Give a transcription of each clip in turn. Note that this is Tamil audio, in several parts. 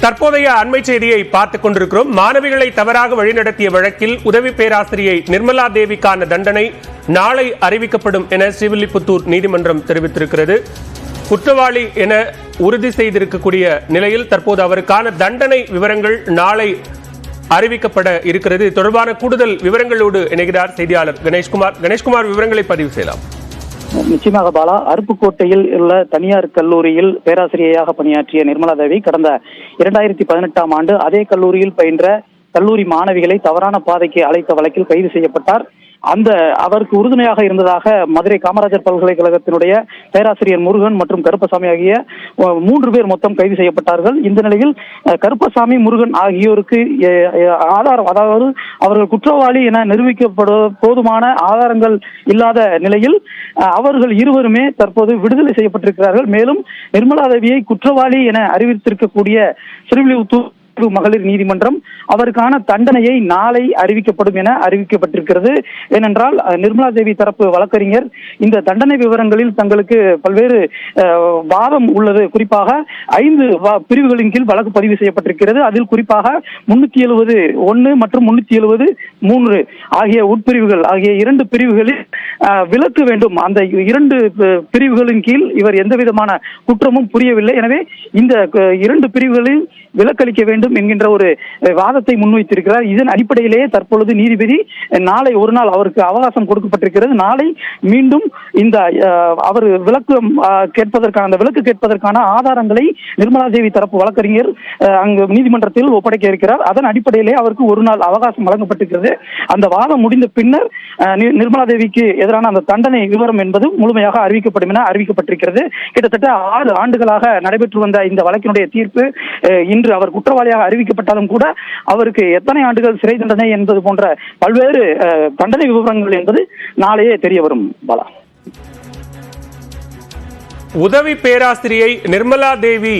தற்போதைய அண்மை செய்தியை பார்த்துக் கொண்டிருக்கிறோம். மாணவிகளை தவறாக வழிநடத்திய வழக்கில் உதவி பேராசிரியை நிர்மலா தேவிக்கான தண்டனை நாளை அறிவிக்கப்படும் என ஸ்ரீவில்லிபுத்தூர் நீதிமன்றம் தெரிவித்திருக்கிறது. குற்றவாளி என உறுதி செய்திருக்கக்கூடிய நிலையில் தற்போது அவருக்கான தண்டனை விவரங்கள் நாளை அறிவிக்கப்பட இருக்கிறது. தொடர்பான கூடுதல் விவரங்களோடு இணைகிறார் செய்தியாளர் கணேஷ்குமார். கணேஷ்குமார் விவரங்களை பதிவு செய்யலாம். நிச்சயமாக பாலா அருப்புக்கோட்டையில் உள்ள தனியார் கல்லூரியில் பேராசிரியையாக பணியாற்றிய நிர்மலா தேவி கடந்த இரண்டாயிரத்தி பதினெட்டாம் ஆண்டு அதே கல்லூரியில் பயின்ற கல்லூரி மாணவிகளை தவறான பாதைக்கு அழைத்த வழக்கில் கைது செய்யப்பட்டார். அந்த அவருக்கு உறுதுணையாக இருந்ததாக மதுரை காமராஜர் பல்கலைக்கழகத்தினுடைய பேராசிரியர் முருகன் மற்றும் கருப்பசாமி ஆகிய மூன்று பேர் மொத்தம் கைது செய்யப்பட்டார்கள். இந்த நிலையில் கருப்பசாமி முருகன் ஆகியோருக்கு ஆதாரம் அதாவது அவர்கள் குற்றவாளி என நிரூபிக்கப்பட போதுமான ஆதாரங்கள் இல்லாத நிலையில் அஹ், அவர்கள் இருவருமே தற்போது விடுதலை செய்யப்பட்டிருக்கிறார்கள். மேலும் நிர்மலா தேவியை குற்றவாளி என அறிவித்திருக்கக்கூடிய சிறுவில்லிபுத்தூர் மகளிர் நீதிமன்றம் அவருக்கான தண்டனையை நாளை அறிவிக்கப்படும் என அறிவிக்கப்பட்டிருக்கிறது. ஏனென்றால் நிர்மலா தேவி தரப்பு வழக்கறிஞர் இந்த தண்டனை விவரங்களில் தங்களுக்கு பல்வேறு வாதம் உள்ளது. குறிப்பாக ஐந்து பிரிவுகளின் கீழ் வழக்கு பதிவு செய்யப்பட்டிருக்கிறது. அதில் குறிப்பாக முன்னூத்தி எழுபது ஒன்னு மற்றும் முன்னூத்தி எழுபது மூன்று ஆகிய உட்பிரிவுகள் ஆகிய இரண்டு பிரிவுகளில் அஹ், விலக்கு வேண்டும். அந்த இரண்டு பிரிவுகளின் கீழ் இவர் எந்த விதமான குற்றமும் புரியவில்லை. எனவே இந்த இரண்டு பிரிவுகளில் விலக்களிக்க வேண்டும். வேண்டும் என்கின்ற ஒரு வாதத்தை முன்வைத்திருக்கிறார். இதன் அடிப்படையிலேயே தற்பொழுது நீதிபதி நாளை ஒரு நாள் அவருக்கு அவகாசம் கொடுக்கப்பட்டிருக்கிறது. நாளை மீண்டும் இந்த அவர் விளக்கு கேட்பதற்கான அந்த விளக்கு கேட்பதற்கான ஆதாரங்களை நிர்மலா தேவி தரப்பு வழக்கறிஞர் அங்கு நீதிமன்றத்தில் ஒப்படைக்க இருக்கிறார். அதன் அடிப்படையிலே அவருக்கு ஒரு நாள் அவகாசம் வழங்கப்பட்டிருக்கிறது. அந்த வாதம் முடிந்த பின்னர் நிர்மலா தேவிக்கு எதிரான அந்த தண்டனை விவரம் என்பது முழுமையாக அறிவிக்கப்படும் என அறிவிக்கப்பட்டிருக்கிறது. கிட்டத்தட்ட ஆறு ஆண்டுகளாக நடைபெற்று வந்த இந்த வழக்கினுடைய தீர்ப்பு இன்று அவர் குற்றவாளியாக குற்றவாளியாக அறிவிக்கப்பட்டாலும் கூட அவருக்கு எத்தனை ஆண்டுகள் சிறை தண்டனை என்பது போன்ற பல்வேறு தண்டனை விவரங்கள் என்பது நாளையே தெரிய வரும். பாலா. உதவி பேராசிரியை நிர்மலா தேவி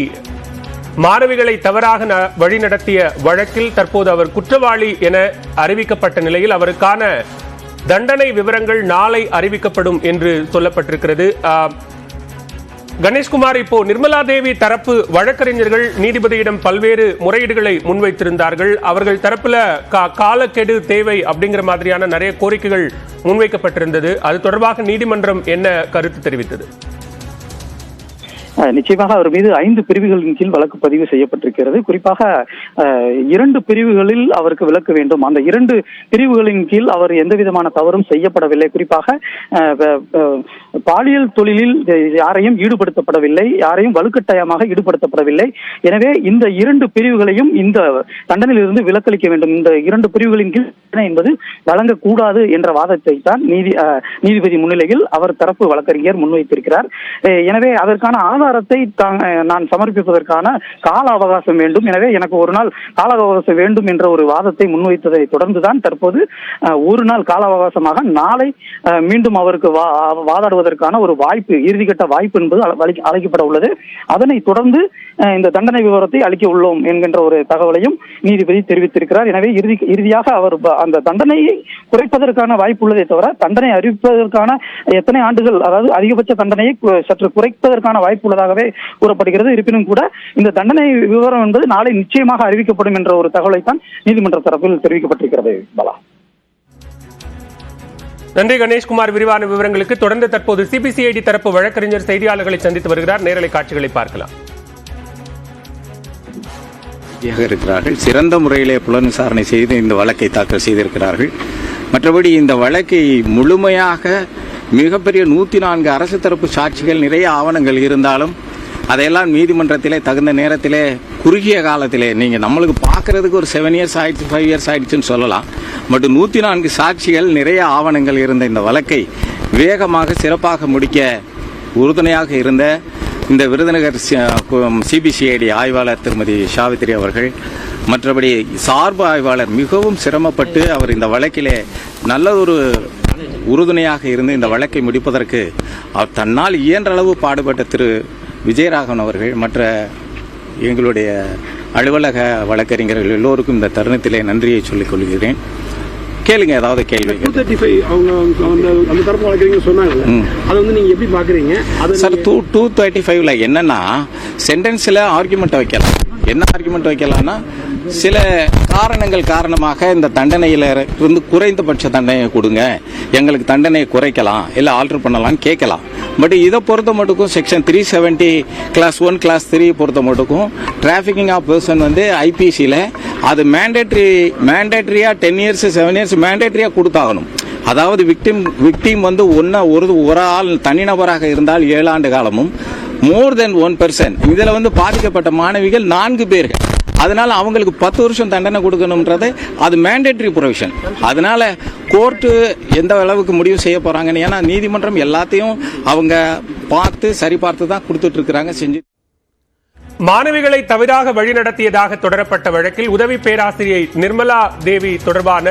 மாணவிகளை தவறாக வழிநடத்திய வழக்கில் தற்போது அவர் குற்றவாளி என அறிவிக்கப்பட்ட நிலையில் அவருக்கான தண்டனை விவரங்கள் நாளை அறிவிக்கப்படும் என்று சொல்லப்பட்டிருக்கிறது. கணேஷ்குமார் இப்போ நிர்மலா தேவி தரப்பு வழக்கறிஞர்கள் நீதிபதியிடம் பல்வேறு முறையீடுகளை முன்வைத்திருந்தார்கள். அவர்கள் தரப்புல காலக்கெடு தேவை அப்படிங்கிற மாதிரியான நிறைய கோரிக்கைகள் முன்வைக்கப்பட்டிருந்தது. அது தொடர்பாக நீதிமன்றம் என்ன கருத்து தெரிவித்தது? நிச்சயமாக அவர் மீது ஐந்து பிரிவுகளின் கீழ் வழக்கு பதிவு செய்யப்பட்டிருக்கிறது. குறிப்பாக இரண்டு பிரிவுகளில் அவருக்கு விளக்க வேண்டும். அந்த இரண்டு பிரிவுகளின் கீழ் அவர் எந்த விதமான தவறும் செய்யப்படவில்லை. குறிப்பாக பாலியல் தொழிலில் யாரையும் ஈடுபடுத்தப்படவில்லை. யாரையும் வலுக்கட்டாயமாக ஈடுபடுத்தப்படவில்லை. எனவே இந்த இரண்டு பிரிவுகளையும் இந்த தண்டனையிலிருந்து விலக்களிக்க வேண்டும். இந்த இரண்டு பிரிவுகளின் கீழ் என்பது வழங்கக்கூடாது என்ற வாதத்தை தான் நீதி நீதிபதி முன்னிலையில் அவர் தரப்பு வழக்கறிஞர் முன்வைத்திருக்கிறார். எனவே அதற்கான ஆதார அதிகாரத்தை நான் சமர்ப்பிப்பதற்கான கால அவகாசம் வேண்டும். எனவே எனக்கு ஒரு நாள் கால அவகாசம் வேண்டும் என்ற ஒரு வாதத்தை முன்வைத்ததை தொடர்ந்துதான் தற்போது ஒரு நாள் கால அவகாசமாக நாளை மீண்டும் அவருக்கு வாதாடுவதற்கான ஒரு வாய்ப்பு இறுதிக்கட்ட வாய்ப்பு என்பது அழைக்கப்பட உள்ளது. அதனை தொடர்ந்து இந்த தண்டனை விவரத்தை அளிக்க உள்ளோம் என்கின்ற ஒரு தகவலையும் நீதிபதி தெரிவித்திருக்கிறார். எனவே இறுதி இறுதியாக அவர் அந்த தண்டனையை குறைப்பதற்கான வாய்ப்பு உள்ளதை தவிர தண்டனை அறிவிப்பதற்கான எத்தனை ஆண்டுகள் அதாவது அதிகபட்ச தண்டனையை சற்று குறைப்பதற்கான வாய்ப்பு உள்ளதாகவே கூறப்படுகிறது. இருப்பினும் கூட இந்த தண்டனை விவரம் என்பது நாளை நிச்சயமாக அறிவிக்கப்படும் என்ற ஒரு தகவலைத்தான் நீதிமன்ற தரப்பில் தெரிவிக்கப்பட்டிருக்கிறது. பாலா. நன்றி கணேஷ்குமார். விரிவான விவரங்களுக்கு தொடர்ந்து தற்போது சிபிசிஐடி தரப்பு வழக்கறிஞர் செய்தியாளர்களை சந்தித்து வருகிறார். நேரலை காட்சிகளை பார்க்கலாம். இருக்கிறார்கள். சிறந்த முறையிலே புலன் விசாரணை செய்து இந்த வழக்கை தாக்கல் செய்திருக்கிறார்கள். மற்றபடி இந்த வழக்கை முழுமையாக மிகப்பெரிய நூற்றி நான்கு அரசு தரப்பு சாட்சிகள் நிறைய ஆவணங்கள் இருந்தாலும் அதையெல்லாம் நீதிமன்றத்திலே தகுந்த நேரத்திலே குறுகிய காலத்திலே நீங்கள் நம்மளுக்கு பார்க்கறதுக்கு ஒரு செவன் இயர்ஸ் ஆயிடுச்சு ஃபைவ் இயர்ஸ் ஆயிடுச்சுன்னு சொல்லலாம். பட் நூற்றி நான்கு சாட்சிகள் நிறைய ஆவணங்கள் இருந்த இந்த வழக்கை வேகமாக சிறப்பாக முடிக்க உறுதுணையாக இருந்த இந்த விருதுநகர் சிபிசிஐடி ஆய்வாளர் திருமதி சாவித்திரி அவர்கள் மற்றபடி சார்பு ஆய்வாளர் மிகவும் சிரமப்பட்டு அவர் இந்த வழக்கிலே நல்ல ஒரு உறுதுணையாக இருந்து இந்த வழக்கை முடிப்பதற்கு தன்னால் இயன்ற அளவு பாடுபட்ட திரு. விஜயராகவன் அவர்கள் மற்ற எங்களுடைய அலுவலக வழக்கறிஞர்கள் எல்லோருக்கும் இந்த தருணத்திலே நன்றியை சொல்லிக் கொள்கிறேன். கேளுங்க ஏதாவது கேள்வி டூ தேர்ட்டி ஃபைவ் அவங்க அந்த அந்த தரப்பு வழக்கறிஞர் சொன்னாங்கல்ல. அதை வந்து நீங்க எப்படி பாக்குறீங்க? அது சார் டூ டூ தேர்ட்டி ஃபைவ்ல என்னன்னா சென்டென்ஸில் ஆர்குமெண்ட் வைக்கலாம். என்ன ஆர்குமெண்ட் வைக்கலாம்னா சில காரணங்கள் காரணமாக இந்த தண்டனையில் இருந்து குறைந்தபட்ச தண்டனையை கொடுங்க. எங்களுக்கு தண்டனையை குறைக்கலாம் இல்லை ஆல்டர் பண்ணலாம்னு கேட்கலாம். பட் இதை பொறுத்த மட்டுக்கும் section three seventy clause one clause three பொறுத்த மட்டுக்கும் டிராஃபிக்கிங் ஆஃப் பர்சன் வந்து ஐபிசியில் அது மேண்டேட்ரி மேண்டேட்ரியாக டென் இயர்ஸ் செவன் இயர்ஸ் மேண்டேட்ரியாக கொடுத்தாகணும். அதாவது விக்டிம் விக்டிம் வந்து ஒன்றா ஒரு ஒரு ஆள் தனிநபராக இருந்தால் ஏழாண்டு காலமும் மோர் தென் ஒன் பெர்சன் இதில் வந்து பாதிக்கப்பட்ட மாணவிகள் நான்கு பேர்கள். அதனால அவங்களுக்கு பத்து வருஷம் தண்டனை கொடுக்கணும்ன்றது அது மேண்டேட்டரி ப்ரொவிஷன் அதனால கோர்ட்டு எந்த அளவுக்கு முடிவு செய்ய போகிறாங்கன்னு ஏன்னா நீதிமன்றம் எல்லாத்தையும் அவங்க பார்த்து சரி பார்த்து தான் கொடுத்துட்டு இருக்கிறாங்க செஞ்சு மாணவிகளை தவறாக வழிநடத்தியதாக தொடரப்பட்ட வழக்கில் உதவி பேராசிரியை நிர்மலா தேவி தொடர்பான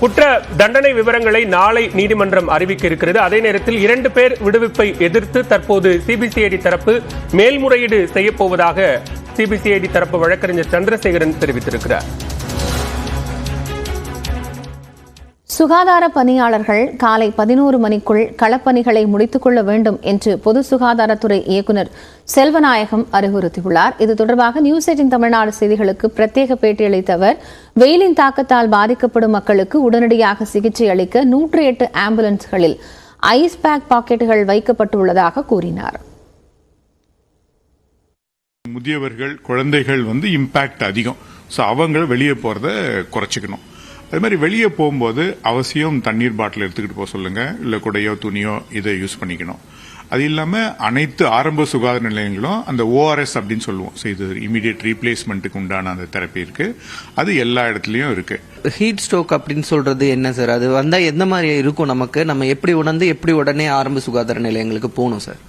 குற்ற தண்டனை விவரங்களை நாளை நீதிமன்றம் அறிவிக்க இருக்கிறது. அதே நேரத்தில் இரண்டு பேர் விடுவிப்பை எதிர்த்து தற்போது சிபிசிஐடி தரப்பு மேல்முறையீடு செய்யப்போவதாக சிபிசிஐடி தரப்பு வழக்கறிஞர் சந்திரசேகரன் தெரிவித்திருக்கிறார். சுகாதார பணியாளர்கள் காலை பதினோரு மணிக்குள் களப்பணிகளை முடித்துக் கொள்ள வேண்டும் என்று பொது சுகாதாரத்துறை இயக்குநர் செல்வநாயகம் அறிவுறுத்தியுள்ளார். இது தொடர்பாக நியூஸ் எயிட்டின் தமிழ்நாடு செய்திகளுக்கு பிரத்யேக பேட்டியளித்த அவர் வெயிலின் தாக்கத்தால் பாதிக்கப்படும் மக்களுக்கு உடனடியாக சிகிச்சை அளிக்க நூற்றி எட்டு ஆம்புலன்ஸ்களில் ஐஸ் பேக் பாக்கெட்டுகள் வைக்கப்பட்டுள்ளதாக கூறினார். முதியவர்கள் குழந்தைகள் வந்து இம்பாக்ட் அதிகம். ஸோ அவங்க வெளியே போகிறத குறைச்சிக்கணும். அது மாதிரி வெளியே போகும்போது அவசியம் தண்ணீர் பாட்டில் எடுத்துக்கிட்டு போக சொல்லுங்க. இல்லை குடையோ துணியோ இதை யூஸ் பண்ணிக்கணும். அது இல்லாமல் அனைத்து ஆரம்ப சுகாதார நிலையங்களும் அந்த ஓஆர்எஸ் அப்படின்னு சொல்லுவோம். ஸோ இது இமீடியட் ரீப்ளேஸ்மெண்ட்டுக்கு உண்டான அந்த தெரப்பி இருக்கு. அது எல்லா இடத்துலையும் இருக்கு. ஹீட் ஸ்ட்ரோக் அப்படின்னு சொல்றது என்ன சார் அது வந்தா எந்த மாதிரி இருக்கும் நமக்கு? நம்ம எப்படி உணர்ந்து எப்படி உடனே ஆரம்ப சுகாதார நிலையங்களுக்கு போகணும் சார்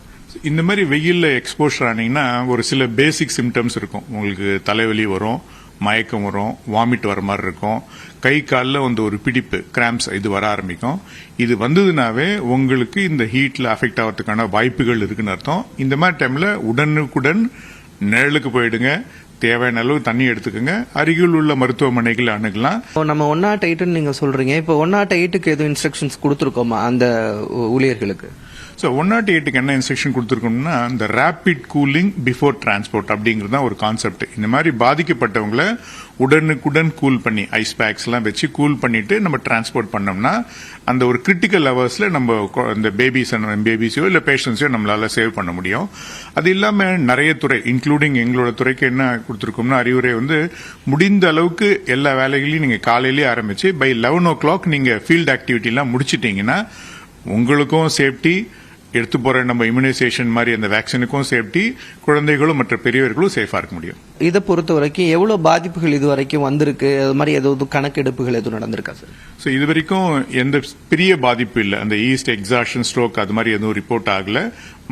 இந்த மாதிரி வெயில்ல எக்ஸ்போஷர் ஆனீங்கன்னா ஒரு சில பேசிக் சிம்டம்ஸ் இருக்கும். உங்களுக்கு தலைவலி வரும். மயக்கம் வரும் வாமிட் வர மாதிரி இருக்கும். கை காலில் வந்து ஒரு பிடிப்பு கிராம்ஸ் இது வர ஆரம்பிக்கும். இது வந்ததுனாவே உங்களுக்கு இந்த ஹீட்டில் அஃபெக்ட் ஆகிறதுக்கான வாய்ப்புகள் இருக்குன்னு அர்த்தம். இந்த மாதிரி டைமில் உடனுக்குடன் நிழலுக்கு போயிடுங்க. தேவையான அளவு தண்ணி எடுத்துக்கோங்க. அருகில் உள்ள மருத்துவமனைகள் அணுகலாம். இப்போ நம்ம ஒன் நாட் oh எயிட்டுன்னு நீங்கள் சொல்கிறீங்க இப்போ ஒன் நாட் எயிட்டுக்கு எதுவும் இன்ஸ்ட்ரக்ஷன்ஸ் கொடுத்துருக்கோமா அந்த ஊழியர்களுக்கு? ஸோ ஒன் நாட் எயிட்டுக்கு என்ன இன்ஸ்ட்ரக்ஷன் கொடுத்துருக்கோம்னா இந்த ரேபிட் கூலிங் பிஃபோர் டிரான்ஸ்போர்ட் அப்படிங்கிறது தான் ஒரு கான்செப்ட் இந்த மாதிரி பாதிக்கப்பட்டவங்கள உடனுக்குடன் கூல் பண்ணி ஐஸ் பேக்ஸ்லாம் வச்சு கூல் பண்ணிட்டு நம்ம டிரான்ஸ்போர்ட் பண்ணோம்னா அந்த ஒரு கிரிட்டிக்கல் ஹவர்ஸ்ல நம்ம கொ- இந்த பேபிஸ் பேபிஸையோ இல்லை பேஷண்ட்ஸையோ நம்மளால் சேவ் பண்ண முடியும். அது இல்லாமல் நிறைய துறை இன்க்ளூடிங் எங்களோட துறைக்கு என்ன கொடுத்துருக்கோம்னா அறிவுரை வந்து முடிந்த அளவுக்கு எல்லா வேலைகளையும் நீங்கள் காலையிலேயே ஆரம்பித்து பை லெவன் ஓ கிளாக் நீங்கள் ஃபீல்டு ஆக்டிவிட்டிலாம் முடிச்சிட்டிங்கன்னா உங்களுக்கும் சேஃப்டி எடுத்து போற நம்ம இம்யூனைசேஷன் மாதிரி அந்த வேக்சினுக்கும் சேஃப்டி குழந்தைகளும் மற்ற பெரியவர்களும் சேஃபா இருக்க முடியும். இதை பொறுத்த வரைக்கும் எவ்வளவு பாதிப்புகள் இது வரைக்கும் வந்திருக்கு? அது மாதிரி ஏதாவது கணக்கெடுப்புகள் எதுவும் நடந்திருக்கா சார் ஸோ இது வரைக்கும் எந்த பெரிய பாதிப்பு இல்லை. அந்த ஈஸ்ட் எக்ஸாஷன் ஸ்ட்ரோக் அது மாதிரி எதுவும் ரிப்போர்ட் ஆகல.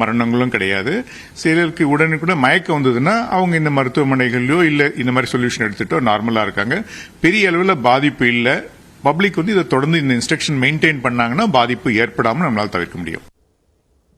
மரணங்களும் கிடையாது. சிலருக்கு உடனுக்குடன் மயக்கம் வந்ததுன்னா அவங்க இந்த மருத்துவமனைகள்லயோ இல்லை இந்த மாதிரி சொல்யூஷன் எடுத்துட்டோ நார்மலா இருக்காங்க. பெரிய அளவில் பாதிப்பு இல்லை. பப்ளிக் வந்து இதை தொடர்ந்து இந்த இன்ஸ்ட்ரக்ஷன் மெயின்டைன் பண்ணாங்கன்னா பாதிப்பு ஏற்படாமல் நம்மளால தவிர்க்க முடியும்.